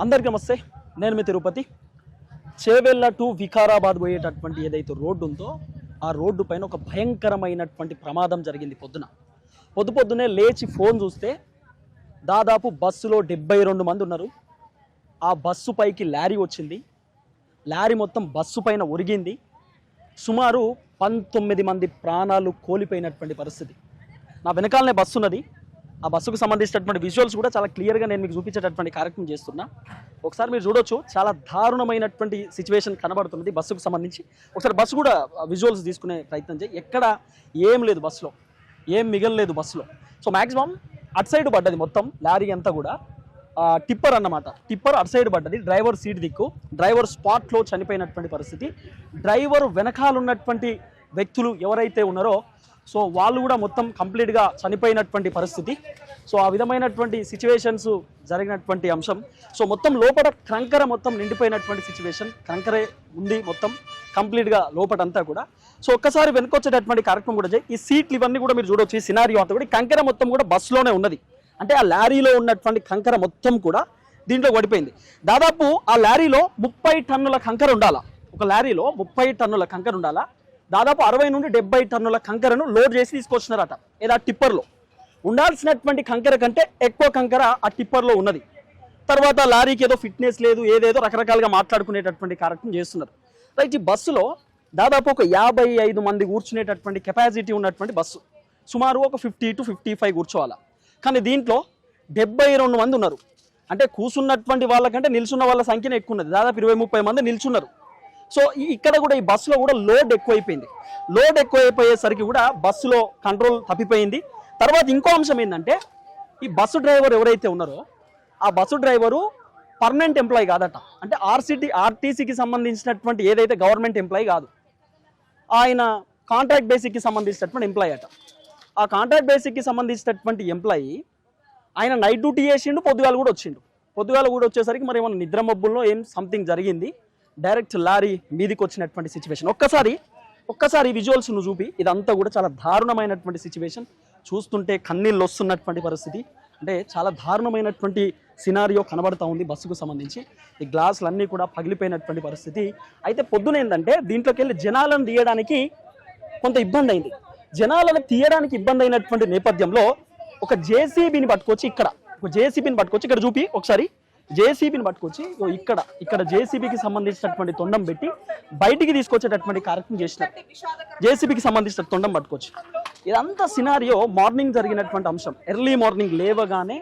అందరికీ నమస్తే. నేను మీ తిరుపతి. చేవెళ్ళ టు వికారాబాద్ పోయేటటువంటి ఏదైతే రోడ్డు ఉందో ఆ రోడ్డు పైన ఒక భయంకరమైనటువంటి ప్రమాదం జరిగింది పొద్దున. పొద్దు పొద్దునే లేచి ఫోన్ చూస్తే దాదాపు బస్సులో డెబ్బై రెండు మంది ఉన్నారు. ఆ బస్సు పైకి లారీ వచ్చింది. లారీ మొత్తం బస్సు పైన ఒరిగింది. సుమారు పంతొమ్మిది మంది ప్రాణాలు కోల్పోయినటువంటి పరిస్థితి. నా వెనకాలనే బస్సు ఉన్నది. ఆ బస్సుకు సంబంధించినటువంటి విజువల్స్ కూడా చాలా క్లియర్గా నేను మీకు చూపించేటటువంటి కార్యక్రమం చేస్తున్నా. ఒకసారి మీరు చూడొచ్చు చాలా దారుణమైనటువంటి సిచ్యువేషన్ కనబడుతున్నది బస్సుకు సంబంధించి. ఒకసారి బస్సు కూడా విజువల్స్ తీసుకునే ప్రయత్నం చేయి. ఎక్కడ ఏం లేదు బస్సులో. ఏం మిగలలేదు బస్సులో. సో మ్యాక్సిమం అటు సైడ్ పడ్డది మొత్తం లారీ అంతా కూడా. టిప్పర్ అన్నమాట. టిప్పర్ అటు సైడ్ పడ్డది డ్రైవర్ సీట్ దిక్కు. డ్రైవర్ స్పాట్లో చనిపోయినటువంటి పరిస్థితి. డ్రైవర్ వెనకాల ఉన్నటువంటి వ్యక్తులు ఎవరైతే ఉన్నారో సో వాళ్ళు కూడా మొత్తం కంప్లీట్గా చనిపోయినటువంటి పరిస్థితి. సో ఆ విధమైనటువంటి సిచ్యువేషన్స్ జరిగినటువంటి అంశం. సో మొత్తం లోపల కంకర మొత్తం నిండిపోయినటువంటి సిచ్యువేషన్ కంకరే ఉంది మొత్తం కంప్లీట్గా లోపటంతా కూడా. సో ఒక్కసారి వెనుకొచ్చేటటువంటి కార్యక్రమం కూడా చేయి. ఈ సీట్లు ఇవన్నీ కూడా మీరు చూడవచ్చు ఈ సినారియో అంతా కూడా. కంకర మొత్తం కూడా బస్సులోనే ఉన్నది. అంటే ఆ లారీలో ఉన్నటువంటి కంకర మొత్తం కూడా దీంట్లో పడిపోయింది. దాదాపు ఆ లారీలో ముప్పై టన్నుల కంకర ఉండాలా? ఒక లారీలో ముప్పై టన్నుల కంకర ఉండాలా? దాదాపు అరవై నుండి డెబ్బై టన్నుల కంకరను లోడ్ చేసి తీసుకొచ్చినారట ఏదో ఆ టిప్పర్లో. ఉండాల్సినటువంటి కంకర కంటే ఎక్కువ కంకర ఆ టిప్పర్లో ఉన్నది. తర్వాత లారీకి ఏదో ఫిట్నెస్ లేదు ఏదేదో రకరకాలుగా మాట్లాడుకునేటటువంటి కార్యక్రమం చేస్తున్నారు. రైట్ ఈ బస్సులో దాదాపు ఒక యాభై ఐదు మంది కూర్చునేటటువంటి కెపాసిటీ ఉన్నటువంటి బస్సు. సుమారు ఒక ఫిఫ్టీ టు ఫిఫ్టీ ఫైవ్ కూర్చోవాలా. కానీ దీంట్లో డెబ్బై రెండు మంది ఉన్నారు. అంటే కూర్చున్నటువంటి వాళ్ళకంటే నిల్చున్న వాళ్ళ సంఖ్యనే ఎక్కువ ఉన్నది. దాదాపు ఇరవై ముప్పై మంది నిల్చున్నారు. సో ఈ- ఇక్కడ కూడా ఈ బస్సులో కూడా లోడ్ ఎక్కువైపోయింది. లోడ్ ఎక్కువైపోయేసరికి కూడా బస్సులో కంట్రోల్ తప్పిపోయింది. తర్వాత ఇంకో అంశం ఏంటంటే ఈ బస్సు డ్రైవర్ ఎవరైతే ఉన్నారో ఆ బస్సు డ్రైవరు పర్మనెంట్ ఎంప్లాయీ కాదట. అంటే ఆర్సిటీ ఆర్టీసీకి సంబంధించినటువంటి ఏదైతే గవర్నమెంట్ ఎంప్లాయీ కాదు ఆయన కాంట్రాక్ట్ బేసిక్కి సంబంధించినటువంటి ఎంప్లాయీ అట. ఆ కాంట్రాక్ట్ బేసిక్కి సంబంధించినటువంటి ఎంప్లాయీ ఆయన నైట్ డ్యూటీ చేసిండు పొద్దుగాలు కూడా వచ్చిండు. పొద్దుగాలు కూడా వచ్చేసరికి మరి ఏమన్నా నిద్ర మబ్బుల్లో ఏం సంథింగ్ జరిగింది. డైరెక్ట్ లారీ మీదికి వచ్చినటువంటి సిచ్యువేషన్ ఒక్కసారి ఒక్కసారి విజువల్స్ నువ్వు చూపి ఇదంతా కూడా చాలా దారుణమైనటువంటి సిచ్యువేషన్ చూస్తుంటే కన్నీళ్ళు వస్తున్నటువంటి పరిస్థితి. అంటే చాలా దారుణమైనటువంటి సినారియో కనబడతా ఉంది బస్సుకు సంబంధించి. ఈ గ్లాసులు అన్నీ కూడా పగిలిపోయినటువంటి పరిస్థితి. అయితే పొద్దున ఏంటంటే దీంట్లోకి వెళ్ళి జనాలను తీయడానికి కొంత ఇబ్బంది అయింది. జనాలను తీయడానికి ఇబ్బంది అయినటువంటి నేపథ్యంలో ఒక జేసీబీని పట్టుకొచ్చి ఇక్కడ ఒక జేసీబీని పట్టుకొచ్చి ఇక్కడ చూపి ఒకసారి జేసీబీని పట్టుకొచ్చి ఓ ఇక్కడ ఇక్కడ జేసీబీకి సంబంధించినటువంటి తొండం పెట్టి బయటికి తీసుకొచ్చేటటువంటి కార్యక్రమం చేసినారు. జేసీబీకి సంబంధించిన తొండం పట్టుకొచ్చి. ఇదంతా సినారియో మార్నింగ్ జరిగినటువంటి అంశం. ఎర్లీ మార్నింగ్ లేవగానే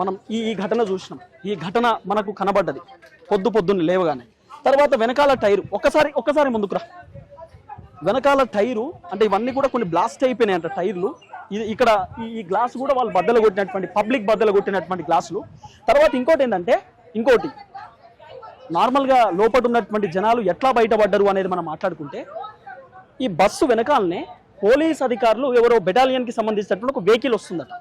మనం ఈ ఈ ఘటన చూసినాం. ఈ ఘటన మనకు కనబడ్డది. పొద్దు పొద్దున్న లేవగానే. తర్వాత వెనకాల టైరు. ఒక్కసారి ఒక్కసారి ముందుకురా వెనకాల టైరు అంటే ఇవన్నీ కూడా కొన్ని బ్లాస్ట్ అయిపోయినాయి అంట టైర్లు. ఇది ఇక్కడ ఈ గ్లాస్ కూడా వాళ్ళు బద్దలు కొట్టినటువంటి పబ్లిక్ బద్దలు కొట్టినటువంటి గ్లాసులు తర్వాత ఇంకోటి ఏంటంటే ఇంకోటి. నార్మల్గా లోపల ఉన్నటువంటి జనాలు ఎట్లా బయటపడ్డరు అనేది మనం మాట్లాడుకుంటే ఈ బస్సు వెనకాలనే పోలీస్ అధికారులు ఎవరో బెటాలియన్కి సంబంధించినటువంటి ఒక వెహికల్ వస్తుందట.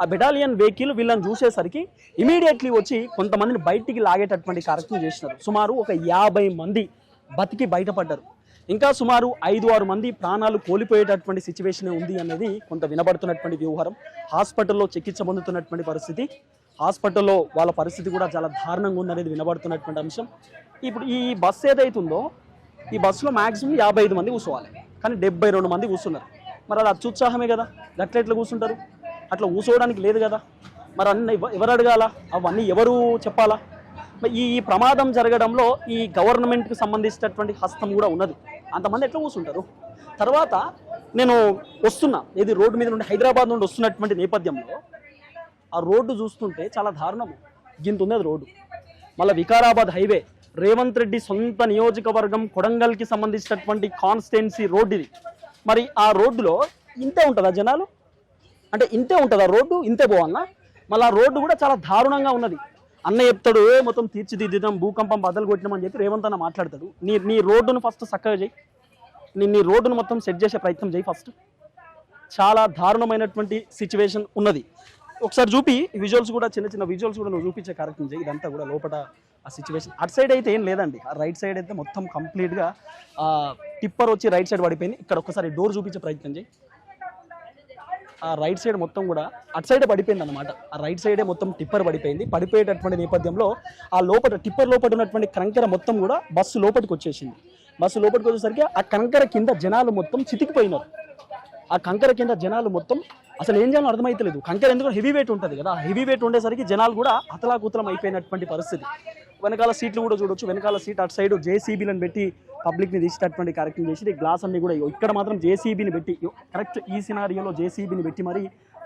ఆ బెటాలియన్ వెహికల్ వీళ్ళని చూసేసరికి ఇమీడియట్లీ వచ్చి కొంతమందిని బయటికి లాగేటటువంటి కార్యక్రమం చేసినారు సుమారు ఒక యాభై మంది బతికి బయటపడ్డారు. ఇంకా సుమారు ఐదు ఆరు మంది ప్రాణాలు కోల్పోయేటటువంటి సిచ్యువేషన్ ఉంది అనేది కొంత వినబడుతున్నటువంటి వ్యవహారం హాస్పిటల్లో చికిత్స పొందుతున్నటువంటి పరిస్థితి. హాస్పిటల్లో వాళ్ళ పరిస్థితి కూడా చాలా దారుణంగా ఉందనేది వినబడుతున్నటువంటి అంశం. ఇప్పుడు ఈ బస్సు ఏదైతుందో ఈ బస్సులో మాక్సిమం యాభై ఐదు మంది కూర్చోవాలి. కానీ డెబ్బై రెండు మంది కూర్చున్నారు. మరి అది అత్యుత్సాహమే కదా. గట్ల ఎట్లా కూర్చుంటారు? అట్లా కూర్చోవడానికి లేదు కదా. మరి అన్న ఎవరు అడగాల? అవన్నీ ఎవరు చెప్పాలా? ఈ ప్రమాదం జరగడంలో ఈ గవర్నమెంట్కి సంబంధించినటువంటి హస్తం కూడా ఉన్నది. అంతమంది ఎట్లా కూర్చుంటారు? తర్వాత నేను వస్తున్నా. ఇది రోడ్డు మీద నుండి హైదరాబాద్ నుండి వస్తున్నటువంటి నేపథ్యంలో ఆ రోడ్డు చూస్తుంటే చాలా దారుణము గింత ఉంది అది రోడ్డు. మళ్ళీ వికారాబాద్ హైవే రేవంత్ రెడ్డి సొంత నియోజకవర్గం కొడంగల్కి సంబంధించినటువంటి కాన్స్టిట్యున్సీ రోడ్డు ఇది. మరి ఆ రోడ్డులో ఇంతే ఉంటుందా జనాలు? అంటే ఇంతే ఉంటుందా రోడ్డు? ఇంతే పోవాలన్నా మళ్ళీ ఆ రోడ్డు కూడా చాలా దారుణంగా ఉన్నది. అన్న చెప్తాడు మొత్తం తీర్చిదిద్దుదాం భూకంపం బద్దలు కొట్టినామని చెప్పి రేవంత్ అన్న మాట్లాడతాడు. నీ నీ రోడ్డును ఫస్ట్ చక్కగా చేయి. నీ నీ రోడ్డును మొత్తం సెట్ చేసే ప్రయత్నం చేయి ఫస్ట్ చాలా దారుణమైనటువంటి సిచ్యువేషన్ ఉన్నది. ఒకసారి చూపి విజువల్స్ కూడా చిన్న చిన్న విజువల్స్ కూడా నువ్వు చూపించే కార్యక్రమం చేయి. ఇదంతా కూడా లోపల ఆ సిచ్యువేషన్ అటు సైడ్ అయితే ఏం లేదండి. ఆ రైట్ సైడ్ అయితే మొత్తం కంప్లీట్గా టిప్పర్ వచ్చి రైట్ సైడ్ పడిపోయింది. ఇక్కడ ఒకసారి డోర్ చూపించే ప్రయత్నం చేయి. ఆ రైట్ సైడ్ మొత్తం కూడా అటు సైడే పడిపోయింది అనమాట ఆ రైట్ సైడే మొత్తం టిప్పర్ పడిపోయింది. పడిపోయేటటువంటి నేపథ్యంలో ఆ లోపల టిప్పర్ లోపల ఉన్నటువంటి కంకర మొత్తం కూడా బస్సు లోపలికి వచ్చేసింది. బస్సు లోపలికి వచ్చేసరికి ఆ కంకర కింద జనాలు మొత్తం చితికిపోయినారు. ఆ కంకర కింద జనాలు మొత్తం అసలు ఏం చేయాలో అర్థమైతలేదు. కంకర ఎందుకు హెవీ వెయిట్ ఉంటుంది కదా. హెవీ వెయిట్ ఉండేసరికి జనాలు కూడా అతలాకుతలం అయిపోయినటువంటి పరిస్థితి. వెనకాల సీట్లు కూడా చూడొచ్చు. వెనకాల సీట్ అటు సైడ్ జేసీబీలను పెట్టి పబ్లిక్ని తీసేటటువంటి కార్యక్రమం చేసి గ్లాస్ అన్ని కూడా ఇక్కడ మాత్రం జేసీబీని పెట్టి కరెక్ట్ ఈ సినారియోలో జేసీబీని పెట్టి మరి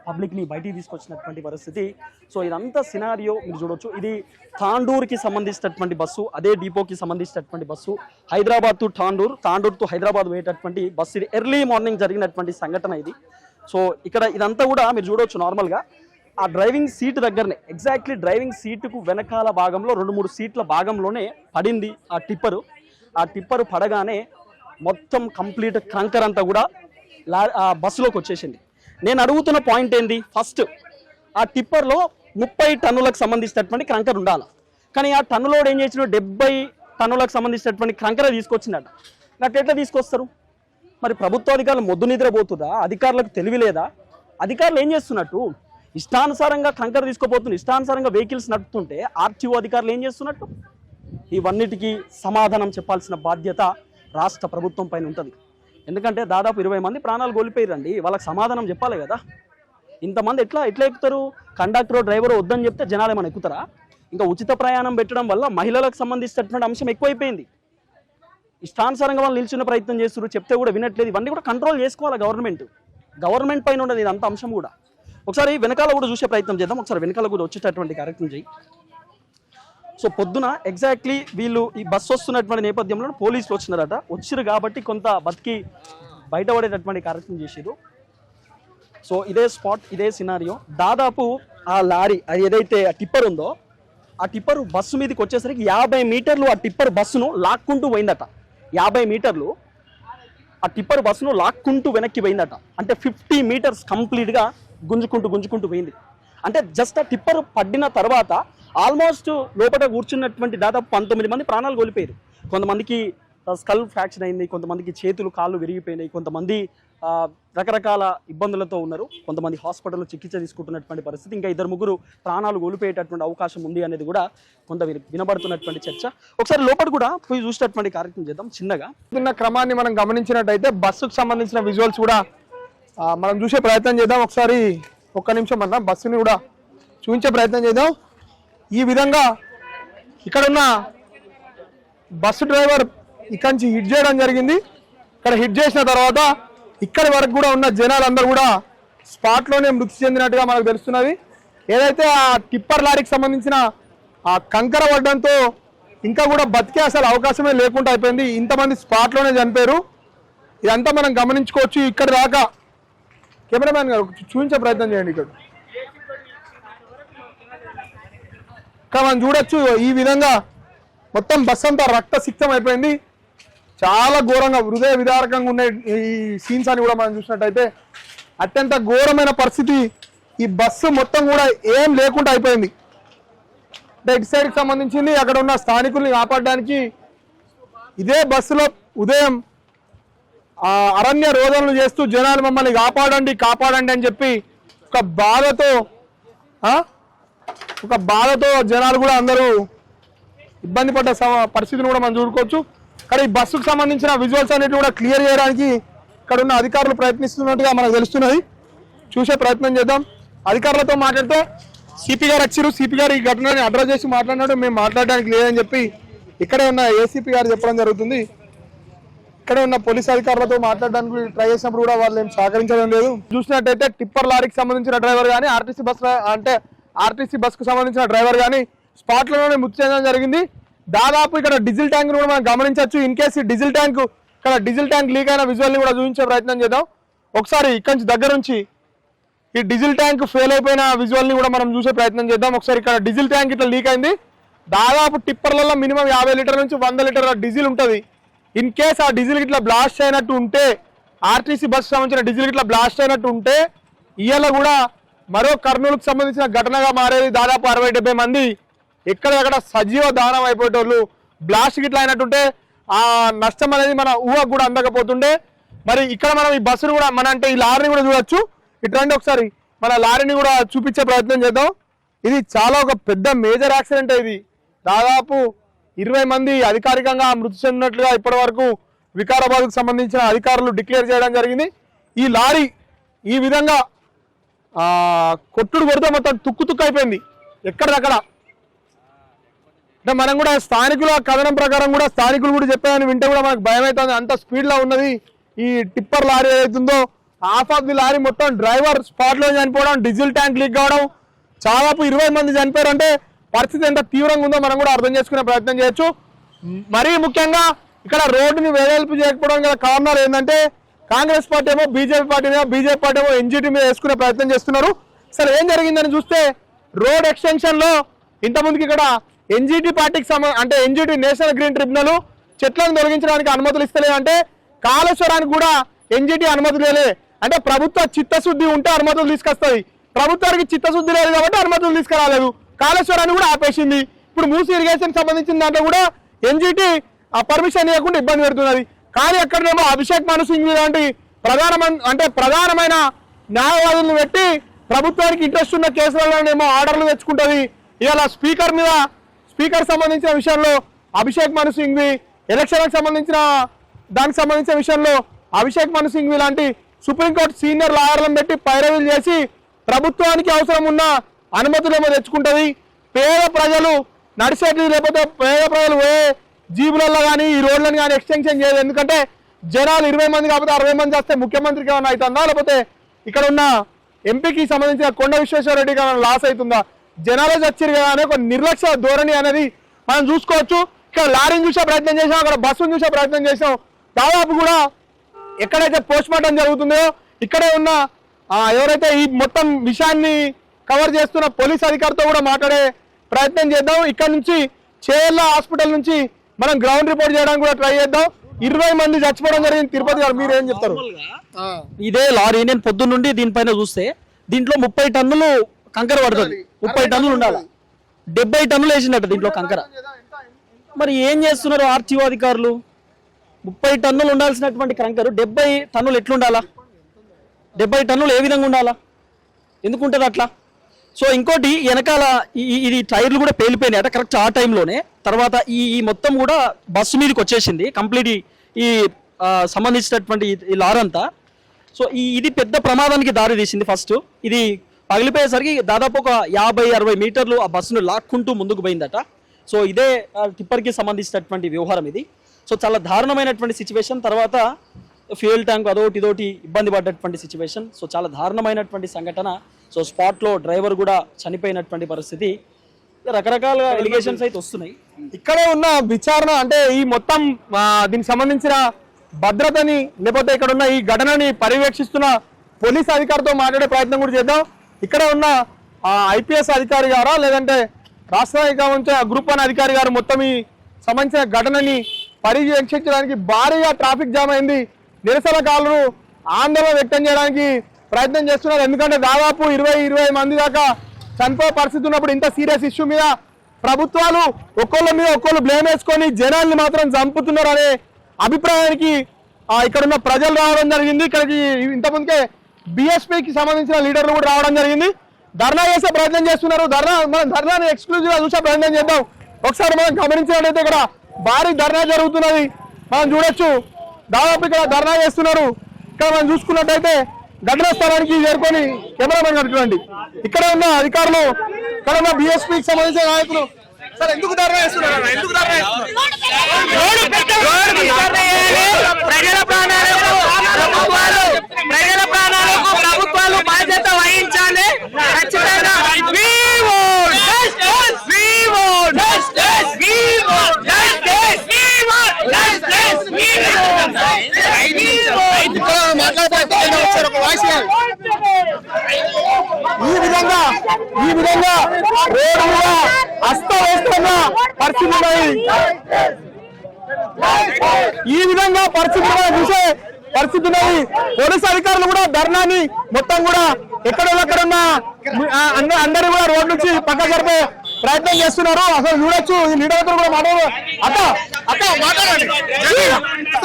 పబ్లిక్ని బయటికి తీసుకొచ్చినటువంటి పరిస్థితి. సో ఇదంతా సినారియో మీరు చూడొచ్చు. ఇది తాండూరుకి సంబంధించినటువంటి బస్సు అదే డిపోకి సంబంధించినటువంటి bus. Hyderabad to Tandur Tandur to Hyderabad పోయేటటువంటి bus. ఇది ఎర్లీ మార్నింగ్ జరిగినటువంటి సంఘటన ఇది. సో ఇక్కడ ఇదంతా కూడా మీరు చూడవచ్చు నార్మల్గా ఆ డ్రైవింగ్ సీట్ దగ్గరనే ఎగ్జాక్ట్లీ డ్రైవింగ్ సీటుకు వెనకాల భాగంలో రెండు మూడు సీట్ల భాగంలోనే పడింది ఆ టిప్పరు. ఆ టిప్పరు పడగానే మొత్తం కంప్లీట్ కంకర్ అంతా కూడా లా ఆ బస్సులోకి వచ్చేసింది. నేను అడుగుతున్న పాయింట్ ఏంది? ఫస్ట్ ఆ టిప్పర్లో ముప్పై టన్నులకు సంబంధించినటువంటి క్రంకర్ ఉండాలి. కానీ ఆ టన్నులోడు ఏం చేసిన డెబ్బై టన్నులకు సంబంధించినటువంటి క్రంకర తీసుకొచ్చిందట నాకు ఎట్లా తీసుకొస్తారు? మరి ప్రభుత్వ అధికారులు మొద్దు నిద్రపోతుందా అధికారులకు తెలివి లేదా? అధికారులు ఏం చేస్తున్నట్టు? ఇష్టానుసారంగా కంకర్ తీసుకోపోతుంది. ఇష్టానుసారంగా వెహికల్స్ నడుపుతుంటే ఆర్టీఓ అధికారులు ఏం చేస్తున్నట్టు? ఇవన్నిటికీ సమాధానం చెప్పాల్సిన బాధ్యత రాష్ట్ర ప్రభుత్వం పైన ఉంటుంది. ఎందుకంటే దాదాపు ఇరవై మంది ప్రాణాలు కోల్పోయారండి వాళ్ళకి సమాధానం చెప్పాలి కదా. ఇంతమంది ఎట్లా ఎట్లా ఎక్కుతారు? కండక్టర్ డ్రైవర్ వద్దని చెప్తే జనాలు ఏమైనా ఎక్కుతారా? ఇంకా ఉచిత ప్రయాణం పెట్టడం వల్ల మహిళలకు సంబంధించినటువంటి అంశం ఎక్కువైపోయింది. ఇష్టానుసారంగా వాళ్ళు నిల్చున్న ప్రయత్నం చేస్తున్నారు చెప్తే కూడా వినట్లేదు. ఇవన్నీ కూడా కంట్రోల్ చేసుకోవాలి గవర్నమెంట్? గవర్నమెంట్ పైన ఉండదు ఇదంతా అంశం కూడా. ఒకసారి వెనకాల కూడా చూసే ప్రయత్నం చేద్దాం. ఒకసారి వెనకాల కూడా వచ్చేటటువంటి కార్యక్రమం చేయి. సో పొద్దున ఎగ్జాక్ట్లీ వీళ్ళు ఈ బస్సు వస్తున్నటువంటి నేపథ్యంలో పోలీసులు వచ్చినారట. వచ్చిరు కాబట్టి కొంత బతికి బయటపడేటటువంటి కార్యక్రమం చేశారు సో ఇదే స్పాట్ ఇదే సినారియో దాదాపు ఆ లారీ అది ఏదైతే ఆ టిప్పర్ ఉందో ఆ టిప్పర్ బస్సు మీదకి వచ్చేసరికి యాభై మీటర్లు ఆ టిప్పర్ బస్సును లాక్కుంటూ పోయిందట. యాభై మీటర్లు ఆ టిప్పర్ బస్సును లాక్కుంటూ వెనక్కి పోయిందట. అంటే ఫిఫ్టీ మీటర్స్ కంప్లీట్గా గుంజుకుంటూ గుంజుకుంటూ పోయింది. అంటే జస్ట్ ఆ టిప్పర్ పడిన తర్వాత ఆల్మోస్ట్ లోపల కూర్చున్నటువంటి దాదాపు పంతొమ్మిది మంది ప్రాణాలు కోల్పోయారు. కొంతమందికి స్కల్ ఫ్రాక్చర్ అయింది కొంతమందికి చేతులు కాళ్ళు విరిగిపోయినాయి కొంతమంది రకరకాల ఇబ్బందులతో ఉన్నారు. కొంతమంది హాస్పిటల్లో చికిత్స తీసుకుంటున్నటువంటి పరిస్థితి ఇంకా ఇద్దరు ముగ్గురు ప్రాణాలు కోల్పోయేటటువంటి అవకాశం ఉంది అనేది కూడా కొంత వినబడుతున్నటువంటి చర్చ. ఒకసారి లోపల కూడా పోయి చూసేటటువంటి కార్యక్రమం చేద్దాం చిన్నగా. క్రమాన్ని మనం గమనించినట్టయితే బస్సుకు సంబంధించిన విజువల్స్ కూడా మనం చూసే ప్రయత్నం చేద్దాం. ఒకసారి ఒక్క నిమిషం అన్న బస్సుని కూడా చూపించే ప్రయత్నం చేద్దాం. ఈ విధంగా ఇక్కడున్న బస్సు డ్రైవర్ ఇక్కడి నుంచి హిట్ చేయడం జరిగింది. ఇక్కడ హిట్ చేసిన తర్వాత ఇక్కడి వరకు కూడా ఉన్న జనాలందరూ కూడా స్పాట్లోనే మృతి చెందినట్టుగా మనకు తెలుస్తున్నది. ఏదైతే ఆ టిప్పర్ లారీకి సంబంధించిన ఆ కంకర పడడంతో ఇంకా కూడా బతికే అసలు అవకాశమే లేకుండా అయిపోయింది. ఇంతమంది స్పాట్లోనే చనిపోయారు. ఇదంతా మనం గమనించుకోవచ్చు. ఇక్కడ దాకా కెమెరామ్యాన్ గారు చూపించే ప్రయత్నం చేయండి ఇక్కడ. మనం చూడొచ్చు ఈ విధంగా మొత్తం బస్ అంతా రక్త సిక్తం అయిపోయింది. చాలా ఘోరంగా హృదయ విదారకంగా ఉండే ఈ సీన్స్ అని కూడా మనం చూసినట్టయితే అత్యంత ఘోరమైన పరిస్థితి ఈ బస్సు మొత్తం కూడా ఏం లేకుండా అయిపోయింది. అంటే ఇటు సైడ్కి సంబంధించింది అక్కడ ఉన్న స్థానికుల్ని కాపాడడానికి ఇదే బస్సులో ఉదయం అరణ్య రోదనలు చేస్తూ జనాలు మమ్మల్ని కాపాడండి కాపాడండి అని చెప్పి ఒక బాధతో ఒక బాధతో జనాలు కూడా అందరూ ఇబ్బంది పడ్డ పరిస్థితిని కూడా మనం చూడుకోవచ్చు. కానీ ఈ బస్సుకు సంబంధించిన విజువల్స్ అనేవి కూడా క్లియర్ చేయడానికి ఇక్కడ ఉన్న అధికారులు ప్రయత్నిస్తున్నట్టుగా మనకు తెలుస్తున్నది. చూసే ప్రయత్నం చేద్దాం. అధికారులతో మాట్లాడితే సిపి గారు వచ్చారు సిపి గారు ఈ ఘటనని అడ్రస్ చేసి మాట్లాడినాడు మేము మాట్లాడడానికి లేదని చెప్పి ఇక్కడే ఉన్న ఏసీపీ గారు చెప్పడం జరుగుతుంది. ఇక్కడ ఉన్న పోలీస్ అధికారులతో మాట్లాడడానికి ట్రై చేసినప్పుడు కూడా వాళ్ళు ఏం సహకరించడం లేదు. చూసినట్టయితే టిప్పర్ లారీకి సంబంధించిన డ్రైవర్ కానీ ఆర్టీసీ బస్ అంటే ఆర్టీసీ బస్ సంబంధించిన డ్రైవర్ కానీ స్పాట్లోనే మృతి చెందడం జరిగింది. దాదాపు ఇక్కడ డీజిల్ ట్యాంక్ కూడా మనం గమనించవచ్చు. ఇన్ కేసు డీజిల్ ట్యాంక్ ఇక్కడ డీజిల్ ట్యాంక్ లీక్ అయిన విజువల్ని కూడా చూపించే ప్రయత్నం చేద్దాం. ఒకసారి ఇక్కడి నుంచి దగ్గర నుంచి ఈ డీజిల్ ట్యాంక్ ఫెయిల్ అయిపోయిన విజువల్ని కూడా మనం చూసే ప్రయత్నం చేద్దాం. ఒకసారి ఇక్కడ డీజిల్ ట్యాంక్ ఇట్లా లీక్ అయింది. దాదాపు టిప్పర్లలో మినిమం యాభై లీటర్ నుంచి వంద లీటర్ల డీజిల్ ఉంటుంది. ఇన్ కేస్ ఆ డీజిల్ గిట్ల బ్లాస్ట్ అయినట్టు ఉంటే ఆర్టీసీ బస్సు సంబంధించిన డీజిల్ గిట్ల బ్లాస్ట్ అయినట్టు ఉంటే ఇవాళ కూడా మరో కర్నూలుకు సంబంధించిన ఘటనగా మారేది దాదాపు అరవై డెబ్బై మంది ఎక్కడెక్కడ సజీవ దానం అయిపోయేటోళ్ళు బ్లాస్ట్ గిట్లా అయినట్టుంటే ఆ నష్టం అనేది మన ఊహకు కూడా అందకపోతుండే. మరి ఇక్కడ మనం ఈ బస్సును కూడా మన అంటే ఈ లారీని కూడా చూడొచ్చు. ఇటు ఒకసారి. మన లారీని కూడా చూపించే ప్రయత్నం చేద్దాం. ఇది చాలా ఒక పెద్ద మేజర్ యాక్సిడెంట్ ఇది. దాదాపు ఇరవై మంది అధికారికంగా మృతి చెందినట్లుగా ఇప్పటి వరకు వికారాబాద్కు సంబంధించిన అధికారులు డిక్లేర్ చేయడం జరిగింది. ఈ లారీ ఈ విధంగా కొట్టుడు కొడితే మొత్తం తుక్కు తుక్కు అయిపోయింది. ఎక్కడిదక్కడ? అంటే మనం కూడా స్థానికుల కథనం ప్రకారం కూడా స్థానికులు కూడా చెప్పారని వింటే కూడా మనకు భయం అవుతుంది అంత స్పీడ్లో ఉన్నది ఈ టిప్పర్ లారీ ఏదైతుందో. హాఫ్ ఆఫ్ ది లారీ మొత్తం డ్రైవర్ స్పాట్లో చనిపోవడం డీజిల్ ట్యాంక్ లీక్ కావడం. దాదాపు ఇరవై మంది చనిపోయారు అంటే పరిస్థితి ఎంత తీవ్రంగా ఉందో మనం కూడా అర్థం చేసుకునే ప్రయత్నం చేయొచ్చు. మరీ ముఖ్యంగా ఇక్కడ రోడ్డుని వెడల్పు చేయకపోవడం గల కారణాలు ఏంటంటే కాంగ్రెస్ పార్టీ ఏమో బీజేపీ పార్టీ ఏమో బీజేపీ పార్టీ ఏమో ఎన్జిటి మీద వేసుకునే ప్రయత్నం చేస్తున్నారు. సరే ఏం జరిగిందని చూస్తే రోడ్ ఎక్స్టెన్షన్లో ఇంతకుముందుకి ఇక్కడ ఎన్జిటి పార్టీకి సంబంధ అంటే ఎన్జిటి నేషనల్ గ్రీన్ ట్రిబ్యునల్ చెట్లను తొలగించడానికి అనుమతులు ఇస్తలేదంటే కాళేశ్వరానికి కూడా ఎన్జిటి అనుమతి లేలే అంటే ప్రభుత్వ చిత్తశుద్ధి ఉంటే అనుమతులు తీసుకొస్తుంది ప్రభుత్వానికి చిత్తశుద్ధి లేదు కాబట్టి అనుమతులు తీసుకురాలేదు. కాళేశ్వరాన్ని కూడా ఆపేసింది. ఇప్పుడు మూసి ఇరిగేషన్ సంబంధించిన దాంట్లో కూడా ఎన్జిటి పర్మిషన్ ఇవ్వకుండా ఇబ్బంది పెడుతున్నది. కానీ అక్కడనేమో అభిషేక్ మను సింగ్ లాంటి ప్రధాన అంటే ప్రధానమైన న్యాయవాదులను పెట్టి ప్రభుత్వానికి ఇంట్రెస్ట్ ఉన్న కేసులలోనేమో ఆర్డర్లు తెచ్చుకుంటది. ఇవాళ స్పీకర్ మీద స్పీకర్ సంబంధించిన విషయంలో అభిషేక్ మను సింగ్వి ఎలక్షన్లకు సంబంధించిన దానికి సంబంధించిన విషయంలో అభిషేక్ మను సింగ్వి లాంటి సుప్రీంకోర్టు సీనియర్ లాయర్లను పెట్టి పైరవీలు చేసి ప్రభుత్వానికి అవసరం ఉన్న అనుమతులేమో తెచ్చుకుంటుంది. పేద ప్రజలు నడిచేటి లేకపోతే పేద ప్రజలు ఏ జీబులలో కానీ ఈ రోడ్లను కానీ ఎక్స్టెన్షన్ చేయదు ఎందుకంటే జనాలు ఇరవై మంది కాకపోతే అరవై మంది వస్తే ముఖ్యమంత్రికి ఏమైనా అవుతుందా? లేకపోతే ఇక్కడ ఉన్న ఎంపీకి సంబంధించిన కొండ విశ్వేశ్వరరెడ్డికి ఏమైనా లాస్ అవుతుందా? జనాలు చచ్చిరు కదా అనే ఒక నిర్లక్ష్య ధోరణి అనేది మనం చూసుకోవచ్చు. ఇక్కడ లారీని చూసే ప్రయత్నం చేసాం అక్కడ బస్సును చూసే ప్రయత్నం చేసాం దాదాపు కూడా ఎక్కడైతే పోస్ట్ మార్టం జరుగుతుందో ఇక్కడే ఉన్న ఎవరైతే ఈ మొత్తం విషయాన్ని కవర్ చేస్తున్న పోలీస్ అధికారితో కూడా మాట్లాడే ప్రయత్నం చేద్దాం. ఇక్కడ నుంచి చేర్ల హాస్పిటల్ నుంచి మనం గ్రౌండ్ రిపోర్ట్ చేయడానికి కూడా ట్రై చేద్దాం. ఇరవై మంది చచ్చిపోవడం జరిగింది. తిరుపతి గారు మీరు ఏం చెప్తారు ఇదే లారీ నేను పొద్దున్న నుండి దీనిపైన చూస్తే దీంట్లో ముప్పై టన్నులు కంకర పడుతుంది. ముప్పై టన్నులు ఉండాలి. డెబ్బై టన్నులు వేసినట్టు దీంట్లో కంకర మరి ఏం చేస్తున్నారు ఆర్టీఓ అధికారులు? ముప్పై టన్నులు ఉండాల్సినటువంటి కంకరు డెబ్బై టన్నులు ఎట్లుండాలా? డెబ్బై టన్నులు ఏ విధంగా ఉండాలా? ఎందుకు ఉంటుంది అట్లా సో ఇంకోటి వెనకాల ఈ- ఇది టైర్లు కూడా పేలిపోయినాయి. అట కరెక్ట్ ఆ టైంలోనే. తర్వాత ఈ ఈ మొత్తం కూడా బస్సు మీదకి వచ్చేసింది. కంప్లీట్ ఈ- సంబంధించినటువంటి ఈ- లారంతా. సో ఈ ఇది పెద్ద ప్రమాదానికి దారి తీసింది ఫస్ట్. ఇది పగిలిపోయేసరికి దాదాపు ఒక యాభై అరవై మీటర్లు ఆ బస్సును లాక్కుంటూ ముందుకు పోయిందట. సో ఇదే టిప్పర్కి సంబంధించినటువంటి వ్యవహారం ఇది. సో చాలా దారుణమైనటువంటి సిచ్యువేషన్. తర్వాత ఫ్యూయల్ ట్యాంక్ అదోటి ఇదోటి ఇబ్బంది పడ్డటువంటి సిచ్యువేషన్. సో చాలా దారుణమైనటువంటి సంఘటన. సో స్పాట్లో డ్రైవర్ కూడా చనిపోయినటువంటి పరిస్థితి. రకరకాల ఎలిగేషన్స్ అయితే వస్తున్నాయి. ఇక్కడే ఉన్న విచారణ అంటే ఈ మొత్తం దీనికి సంబంధించిన భద్రతని లేకపోతే ఇక్కడ ఉన్న ఈ ఘటనని పర్యవేక్షిస్తున్న పోలీస్ అధికారితో మాట్లాడే ప్రయత్నం కూడా చేద్దాం. ఇక్కడ ఉన్న ఐపీఎస్ అధికారి గారా లేదంటే రాష్ట్ర సంబంధించిన గ్రూప్ వన్ అధికారి గారు మొత్తం ఈ సంబంధించిన ఘటనని పర్యవేక్షించడానికి భారీగా ట్రాఫిక్ జామ్ అయింది. నిరసనకారులు ఆందోళన వ్యక్తం చేయడానికి ప్రయత్నం చేస్తున్నారు. ఎందుకంటే దాదాపు ఇరవై ఇరవై మంది దాకా చనిపోయే పరిస్థితి ఉన్నప్పుడు ఇంత సీరియస్ ఇష్యూ మీద ప్రభుత్వాలు ఒక్కొల్ల మీద ఒక్కొళ్ళు బ్లేమ్ వేసుకొని జనాల్ని మాత్రం చంపుతున్నారు అనే అభిప్రాయానికి ఇక్కడున్న ఇక్కడ ఉన్న ప్రజలు రావడం జరిగింది. ఇక్కడికి ఇంతకుముందుకే బిఎస్పీకి సంబంధించిన లీడర్లు కూడా రావడం జరిగింది. ధర్నా చేసే ప్రయత్నం చేస్తున్నారు. ధర్నా మనం ధర్నాని ఎక్స్క్లూజివ్గా చూసే ప్రయత్నం చేద్దాం. ఒకసారి మనం గమనించినట్లయితే ఇక్కడ భారీ ధర్నా జరుగుతున్నది. మనం చూడొచ్చు. దాదాపు ఇక్కడ ధర్నా చేస్తున్నారు. ఇక్కడ మనం చూసుకున్నట్టయితే ఘటనా స్థలానికి చేరుకొని కెమెరామెన్ కట్టుకోండి ఇక్కడ ఉన్న అధికారులు ఇక్కడ ఉన్న బిఎస్పీకి సంబంధించిన నాయకులు. సార్ ఎందుకు ధర్నా చేస్తున్నారు? ఎందుకు ధర్నా ప్రజల ప్రాణాలకు ప్రభుత్వాలు ప్రజల ప్రాణాలకు ప్రభుత్వాలు బాధ్యత వహించాలి. ఉన్నాయి. ఈ విధంగా పరిస్థితులు చూసే పరిస్థితి ఉన్నది పోలీసు అధికారులు కూడా ధర్నాని మొత్తం కూడా ఎక్కడెక్కడ ఉన్న అందరూ కూడా రోడ్ నుంచి పక్క జరిపే ప్రయత్నం చేస్తున్నారు. అసలు చూడొచ్చు ఈ లీడర్తో కూడా మాట్లాడు అక్క అక్క మాట్లాడండి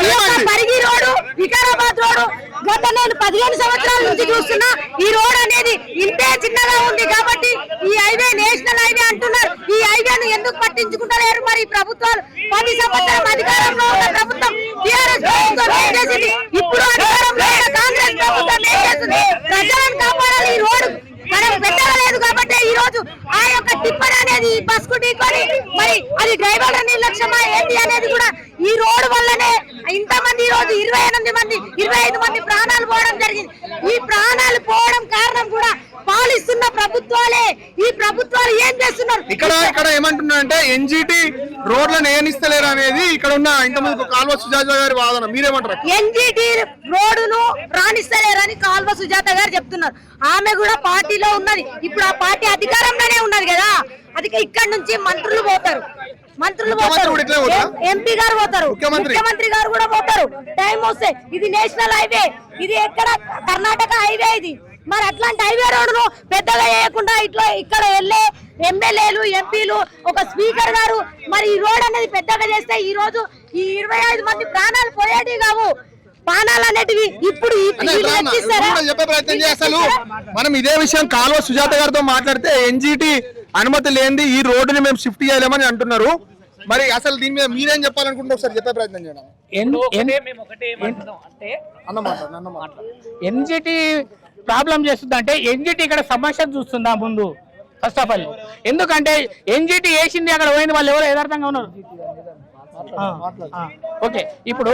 ఈ యొక్క పరిగి రోడ్డు వికారాబాద్ రోడ్డు గత నేను పదిహేను సంవత్సరాల నుంచి చూస్తున్నా ఈ రోడ్ అనేది ఇంతే చిన్నగా ఉంది కాబట్టి ఈ హైవే నేషనల్ హైవే అంటున్నారు. ఈ హైవేను ఎందుకు పట్టించుకుంటలేరు మరి ప్రభుత్వాలు? పది సంవత్సరం అధికారంలో ఉన్న ప్రభుత్వం టీఆర్ఎస్ ప్రభుత్వం ఇప్పుడు అధికారంలో ఉన్న కాంగ్రెస్ ప్రభుత్వం ఏం చేస్తుంది ప్రజలను కాపాడాలి ఈ రోడ్డు మనం పెట్టలేదు కాబట్టి ఈ రోజు ఆ యొక్క టిప్పర్ అనేది ఈ బస్కు ఢీకొని మరి అది డ్రైవర్ల నిర్లక్ష్యమా ఏంటి అనేది కూడా ఈ రోడ్డు వల్లనే ఇంతమంది ఈ రోజు ఇరవై ఎనిమిది మంది ఇరవై ఐదు మంది ప్రాణాలు పోవడం జరిగింది. ఈ ప్రాణాలు పోవడం కారణం కూడా పాలిస్తున్న ప్రభుత్వాలే. ఈ ప్రభుత్వాలు ఏం ఇక్కడ ఇక్కడ ఏమంటున్నారంటే ఎన్జిటి రోడ్లను ఏనిస్తలేరు అనేది ఇక్కడ ఉన్న ఇంతమంది కాల్వ సుజాత గారి వాదన. మీరేమంటారు? ఎన్జిటి రోడ్డును రాణిస్తలేరని కాల్వ సుజాత గారు చెప్తున్నారు. ఆమె కూడా పార్టీలో ఉన్నది. ఇప్పుడు ఆ పార్టీ అధికారంలోనే ఉన్నది కదా. అది ఇక్కడ నుంచి మంత్రులు పోతారు. మంత్రులు పోతారు. ఎంపీ గారు పోతారు. ముఖ్యమంత్రి గారు కూడా పోతారు. టైం వస్తే ఇది నేషనల్ హైవే. ఇది ఎక్కడ? కర్ణాటక హైవే ఇది. మరి అట్లాంటి హైవే రోడ్డును పెద్దగా చేయకుండా ఇట్లా ఇక్కడ వెళ్ళే ఎమ్మెల్యేలు ఎంపీలు ఒక స్పీకర్ గారు మరి ఈ రోడ్ అనేది పెద్దగా చేస్తే ఈ రోజు ఈ ఇరవై ఐదు మంది ప్రాణాలు పోయేటివి కావు. ప్రాణాలు అనేటివి ఇప్పుడు చెప్పే ప్రయత్నం చేస్తాను? మనం ఇదే విషయం కాలువ సుజాత గారితో మాట్లాడితే ఎన్జిటి అనుమతి లేనిది ఈ రోడ్డుని మేము షిఫ్ట్ చేయలేమని అంటున్నారు. మరి అసలు దీని మీద మీరేం చెప్పాలనుకుంటే ఒకసారి చెప్పే ప్రయత్నం చేయడం ఎన్జిటి ప్రాబ్లం చేస్తుంది అంటే ఎన్జిటి ఇక్కడ సమస్య చూస్తుందా ముందు? ఫస్ట్ ఆఫ్ ఆల్ ఎందుకంటే ఎన్జిటి వేసింది అక్కడ పోయింది వాళ్ళు ఎవరు యథార్థంగా ఉన్నారు. ఓకే ఇప్పుడు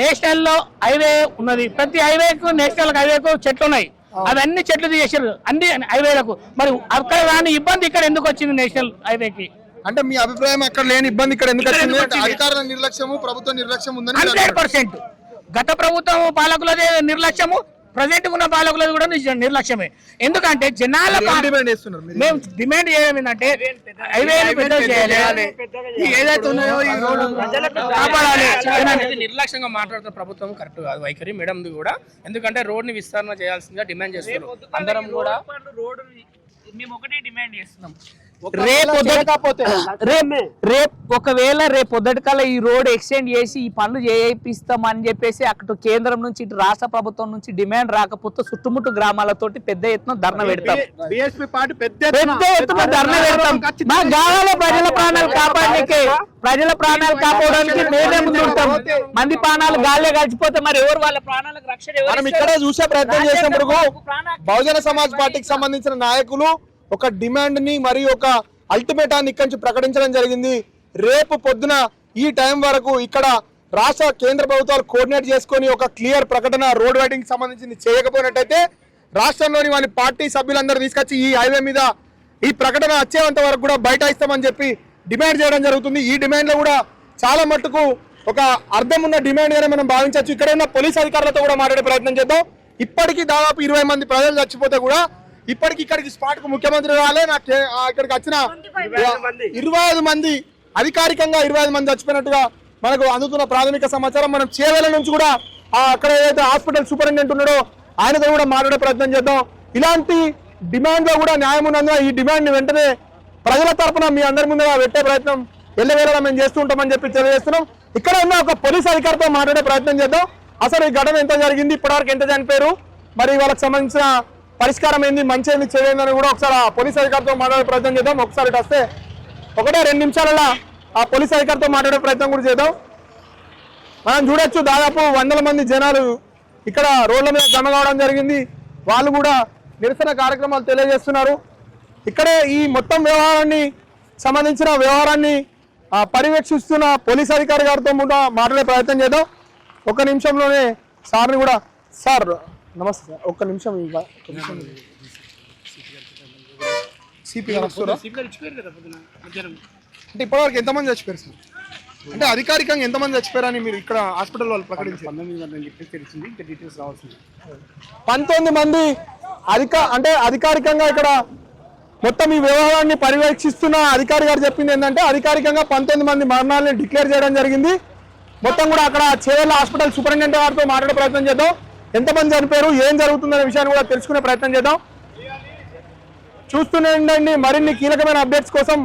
నేషనల్లో హైవే ఉన్నది. ప్రతి హైవేకు నేషనల్ హైవేకు చెట్లు ఉన్నాయి. అవన్నీ చెట్లు తీసేసారు. అన్ని హైవేలకు. మరి అక్కడ రాని ఇబ్బంది ఇక్కడ ఎందుకు వచ్చింది నేషనల్ హైవేకి? అంటే మీ అభిప్రాయం అక్కడ లేని ఇబ్బంది ఇక్కడ ఎందుకు వచ్చింది? అధికారుల నిర్లక్ష్యము ప్రభుత్వ నిర్లక్ష్యం ఉందని హండ్రెడ్. పర్సెంట్. గత ప్రభుత్వం పాలకులదే నిర్లక్ష్యము ప్రజెంట్ ఉన్న పాలకులది కూడా నిజ- నిర్లక్ష్యమే. ఎందుకంటే జనాల? మేము డిమాండ్ చేయడం ఏంటంటే హైవేలు పెద్దగా చేయాలి. ఈ ఏదైతే ఉన్నాయో ఈ రోడ్డు కాపాడాలి. అనేది నిర్లక్ష్యంగా మాట్లాడుతున్న ప్రభుత్వం కరెక్ట్ కాదు. వైఖరి మేడం కూడా. ఎందుకంటే రోడ్ని విస్తరణ చేయాల్సిందిగా డిమాండ్ చేస్తున్నారు. అందరం కూడా మేము ఒకటే డిమాండ్ చేస్తున్నాం. రేపు రేపు రేపు ఒకవేళ రేపు పొద్దుటికల్లా ఈ రోడ్ ఎక్స్టెండ్ చేసి ఈ పనులు చేయిస్తామని చెప్పేసి అక్కడ కేంద్రం నుంచి ఇటు రాష్ట్ర ప్రభుత్వం నుంచి డిమాండ్ రాకపోతే చుట్టుముట్టు గ్రామాలతోటి పెద్ద ఎత్తున ధర్నా పెడతాం. బీఎస్పీ పార్టీ పెద్ద ఎత్తున ధర్నా పెడతాం. ప్రజల ప్రాణాలు కాపాడడానికి ప్రజల ప్రాణాలు కాపాడడానికి మేమే ముందు ఉంటాం. మంది ప్రాణాలు గాల్లే కలిసిపోతే మరి ఎవరు వాళ్ళ ప్రాణాలకు రక్షణ? ఇక్కడ చూసే ప్రయత్నం చేసినప్పుడు బహుజన సమాజ్ పార్టీకి సంబంధించిన నాయకులు ఒక డిమాండ్ని మరి మరియు ఒక అల్టిమేటాన్ని ఇక్కడి నుంచి ప్రకటించడం జరిగింది. రేపు పొద్దున ఈ టైం వరకు ఇక్కడ రాష్ట్ర కేంద్ర ప్రభుత్వాలు కోఆర్డినేట్ చేసుకొని ఒక క్లియర్ ప్రకటన రోడ్ వైడింగ్ సంబంధించింది చేయకపోయినట్టయితే రాష్ట్రంలోని వాళ్ళ పార్టీ సభ్యులందరూ తీసుకొచ్చి ఈ హైవే మీద ఈ ప్రకటన వచ్చేంత వరకు కూడా బైఠాయిస్తామని చెప్పి డిమాండ్ చేయడం జరుగుతుంది. ఈ డిమాండ్లో కూడా చాలా మట్టుకు ఒక అర్థం ఉన్న డిమాండ్ గానే మనం భావించవచ్చు. ఇక్కడ ఉన్న పోలీస్ అధికారులతో కూడా మాట్లాడే ప్రయత్నం చేద్దాం. ఇప్పటికీ దాదాపు ఇరవై మంది ప్రజలు చచ్చిపోతే కూడా ఇప్పటికి ఇక్కడికి స్పాట్కు ముఖ్యమంత్రి రాలే నాకు ఇక్కడికి వచ్చిన ఇరవై ఐదు మంది. అధికారికంగా ఇరవై ఐదు మంది చచ్చిపోయినట్టుగా మనకు అందుతున్న ప్రాథమిక సమాచారం. మనం చేవేల నుంచి కూడా ఆ అక్కడ ఏదైతే హాస్పిటల్ సూపరింటెండెంట్ ఉన్నాడో ఆయనతో కూడా మాట్లాడే ప్రయత్నం చేద్దాం. ఇలాంటి డిమాండ్లో కూడా న్యాయం ఉన్నందున ఈ డిమాండ్ని వెంటనే ప్రజల తరపున మీ అందరి ముందుగా పెట్టే ప్రయత్నం ఎల్లవేళలా మేము చేస్తూ ఉంటామని చెప్పి తెలియజేస్తున్నాం. ఇక్కడ ఉన్న ఒక పోలీస్ అధికారితో మాట్లాడే ప్రయత్నం చేద్దాం. అసలు ఈ ఘటన ఎంత జరిగింది? ఇప్పటివరకు ఎంత చనిపోయారు? మరి వాళ్ళకి సంబంధించిన పరిష్కారం ఏంది? మంచి ఏంది? చేయలేదని కూడా ఒకసారి ఆ పోలీస్ అధికారితో మాట్లాడే ప్రయత్నం చేద్దాం. ఒకసారి ఇటు వస్తే ఒకటే రెండు నిమిషాలలో ఆ పోలీస్ అధికారితో మాట్లాడే ప్రయత్నం కూడా చేద్దాం. మనం చూడొచ్చు దాదాపు వందల మంది జనాలు ఇక్కడ రోడ్ల మీద జమ కావడం జరిగింది. వాళ్ళు కూడా నిరసన కార్యక్రమాలు తెలియజేస్తున్నారు. ఇక్కడే ఈ మొత్తం వ్యవహారాన్ని సంబంధించిన వ్యవహారాన్ని పర్యవేక్షిస్తున్న పోలీస్ అధికారి గారితో కూడా మాట్లాడే ప్రయత్నం చేద్దాం. ఒక నిమిషంలోనే సార్ని కూడా సార్ నమస్తే సార్. ఒక్క నిమిషం సిపి గారు వస్తారా? అంటే ఇప్పటివరకు ఎంతమంది చచ్చిపోయారు సార్? అంటే అధికారికంగా ఎంతమంది చచ్చిపోయారని మీరు ఇక్కడ హాస్పిటల్ వాళ్ళు ప్రకటించారు? పంతొమ్మిది మంది అధిక అంటే అధికారికంగా ఇక్కడ మొత్తం ఈ వ్యవహారాన్ని పర్యవేక్షిస్తున్న అధికారి గారు చెప్పింది ఏంటంటే అధికారికంగా పంతొమ్మిది మంది మరణాలని డిక్లేర్ చేయడం జరిగింది. మొత్తం కూడా అక్కడ చేవెళ్ళ హాస్పిటల్ సూపరింటెండెంట్ గారితో మాట్లాడే ప్రయత్నం చేద్దాం. ఎంతమంది చనిపోయారు ఏం జరుగుతుందనే విషయాన్ని కూడా తెలుసుకునే ప్రయత్నం చేద్దాం. చూస్తూనే ఉండండి. మరిన్ని కీలకమైన అప్డేట్స్ కోసం